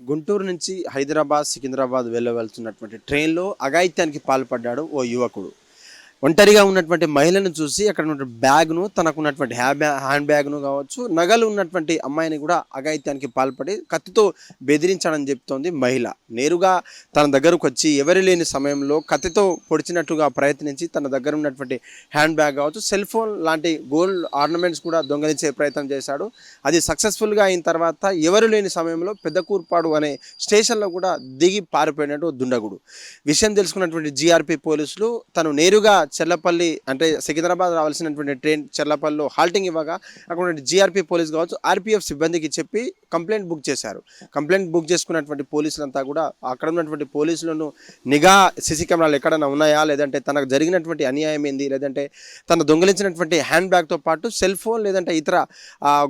గుంటూరు నుంచి హైదరాబాద్ సికింద్రాబాద్ వెళ్ళవలసినటువంటి ట్రైన్లో అఘాయిత్యానికి పాల్పడ్డాడు ఓ యువకుడు. ఒంటరిగా ఉన్నటువంటి మహిళను చూసి అక్కడ ఉన్నటువంటి బ్యాగ్ను తనకు ఉన్నటువంటి హ్యా బ్యా హ్యాండ్ బ్యాగ్ను కావచ్చు నగలు ఉన్నటువంటి అమ్మాయిని కూడా అఘాయిత్యానికి పాల్పడి కత్తితో బెదిరించాడని చెప్తోంది మహిళ. నేరుగా తన దగ్గరకు వచ్చి ఎవరు లేని సమయంలో కత్తితో పొడిచినట్టుగా ప్రయత్నించి తన దగ్గర ఉన్నటువంటి హ్యాండ్ బ్యాగ్ కావచ్చు సెల్ ఫోన్ లాంటి గోల్డ్ ఆర్నమెంట్స్ కూడా దొంగలించే ప్రయత్నం చేశాడు. అది సక్సెస్ఫుల్గా అయిన తర్వాత ఎవరు లేని సమయంలో పెద్దకూర్పాడు అనే స్టేషన్లో కూడా దిగి పారిపోయినట్టు దుండగుడు. విషయం తెలుసుకున్నటువంటి జీఆర్పీ పోలీసులు తను నేరుగా చెల్లపల్లి అంటే సికింద్రాబాద్ రావాల్సినటువంటి ట్రైన్ చెల్లపల్లిలో హాల్టింగ్ ఇవ్వగా అక్కడ జీఆర్పీ పోలీస్ కావచ్చు ఆర్పీఎఫ్ సిబ్బందికి చెప్పి కంప్లైంట్ బుక్ చేశారు. కంప్లైంట్ బుక్ చేసుకున్నటువంటి పోలీసులంతా కూడా అక్కడ ఉన్నటువంటి పోలీసులను నిఘా సీసీ కెమెరాలు ఎక్కడైనా ఉన్నాయా? లేదంటే తనకు జరిగినటువంటి అన్యాయం ఏంది? లేదంటే తను దొంగిలించినటువంటి హ్యాండ్ బ్యాగ్తో పాటు సెల్ ఫోన్ లేదంటే ఇతర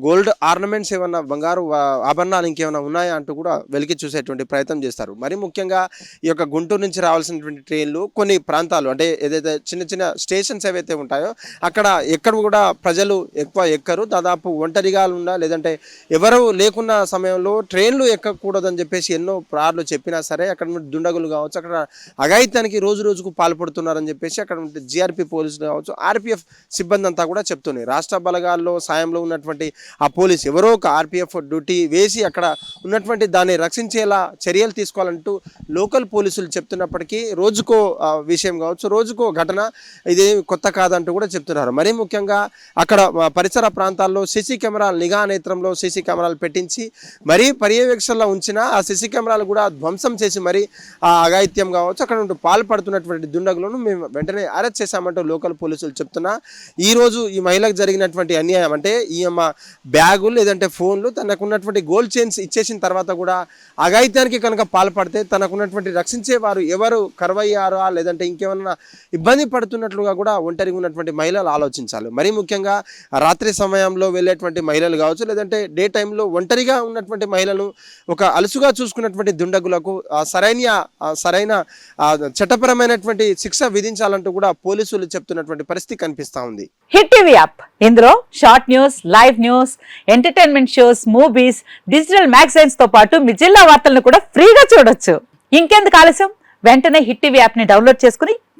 గోల్డ్ ఆర్నమెంట్స్ ఏమన్నా బంగారు ఆభరణాలు ఇంకేమైనా ఉన్నాయా అంటూ కూడా వెలికి చూసేటువంటి ప్రయత్నం చేస్తారు. మరి ముఖ్యంగా ఈ యొక్క గుంటూరు నుంచి రావాల్సినటువంటి ట్రైన్లు కొన్ని ప్రాంతాలు అంటే ఏదైతే చిన్న చిన్న స్టేషన్స్ ఏవైతే ఉంటాయో అక్కడ ఎక్కడ కూడా ప్రజలు ఎక్కువ ఎక్కరు. దాదాపు ఒంటరిగా ఉన్నా లేదంటే ఎవరు లేకున్న సమయంలో ట్రైన్లు ఎక్కకూడదని చెప్పేసి ఎన్నో ప్రార్లు చెప్పినా సరే అక్కడ దుండగులు కావచ్చు అక్కడ అఘాయితానికి రోజు రోజుకు పాల్పడుతున్నారని చెప్పేసి అక్కడ ఉంటే జీఆర్పీ పోలీసులు కావచ్చు ఆర్పిఎఫ్ సిబ్బంది అంతా కూడా చెప్తున్నాయి. రాష్ట్ర బలగాల్లో సాయంలో ఉన్నటువంటి ఆ పోలీస్ ఎవరో ఒక ఆర్పిఎఫ్ డ్యూటీ వేసి అక్కడ ఉన్నటువంటి దాన్ని రక్షించేలా చర్యలు తీసుకోవాలంటూ లోకల్ పోలీసులు చెప్తున్నప్పటికీ రోజుకో విషయం కావచ్చు రోజుకో ఘటన ఇది కొత్త కాదంటూ కూడా చెప్తున్నారు. మరీ ముఖ్యంగా అక్కడ పరిసర ప్రాంతాల్లో సిసి కెమెరాలు నిఘా నేత్రంలో సీసీ కెమెరాలు పెట్టించి మరీ పర్యవేక్షణలో ఉంచిన ఆ సీసీ కెమెరాలు కూడా ధ్వంసం చేసి మరి ఆ అఘాయిత్యం కావచ్చు అక్కడ నుండి పాల్పడుతున్నటువంటి దుండగులను మేము వెంటనే అరెస్ట్ చేశామంటూ లోకల్ పోలీసులు చెప్తున్నా. ఈ రోజు ఈ మహిళకు జరిగినటువంటి అన్యాయం అంటే ఈయమ్మ బ్యాగులు లేదంటే ఫోన్లు తనకున్నటువంటి గోల్డ్ చైన్స్ ఇచ్చేసిన తర్వాత కూడా అఘాయిత్యానికి కనుక పాల్పడితే తనకున్నటువంటి రక్షించే వారు ఎవరు కరువయ్యారా లేదంటే ఇంకేమన్నా ఇబ్బంది పడుతున్నట్లుగా కూడా ఒంటరిగా ఉన్నటువంటి మహిళలు ఆలోచించాలి. మరీ ముఖ్యంగా రాత్రి సమయంలో వెళ్ళేటువంటి మహిళలు కావచ్చు లేదంటే డే టైంలో ఒంటరిగా ఉన్నటువంటి మహిళలు ఒక అలుసుగా చూసుకున్నటువంటి దుండగులకు సరైన సరైన చట్టపరమైనటువంటి శిక్ష విధించాలంటూ కూడా పోలీసులు చెప్తున్నటువంటి పరిస్థితి కనిపిస్తా ఉంది. Hit TV app. ఇందులో short news live news entertainment shows movies digital మ్యాగజైన్స్తో పాటు మీ జిల్లా వార్తలను కూడా ఫ్రీగా చూడొచ్చు. ఇంకెందుకు ఆలస్యం? వెంటనే హిట్ టీవీ యాప్ని డౌన్లోడ్ చేసుకుని